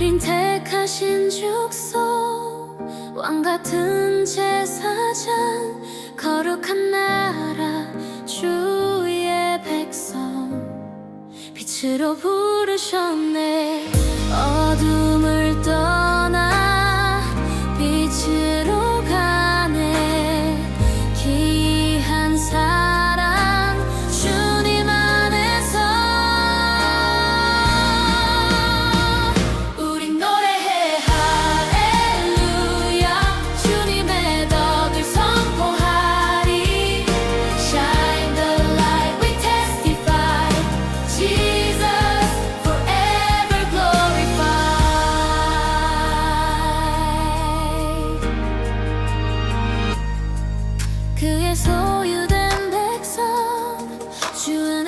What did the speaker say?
우린 택하신 죽소 왕 같은 제사장 거룩한 나라 주의 백성. 빛으로 부르셨네. 어둠을 떠 그의 소유된 백성 주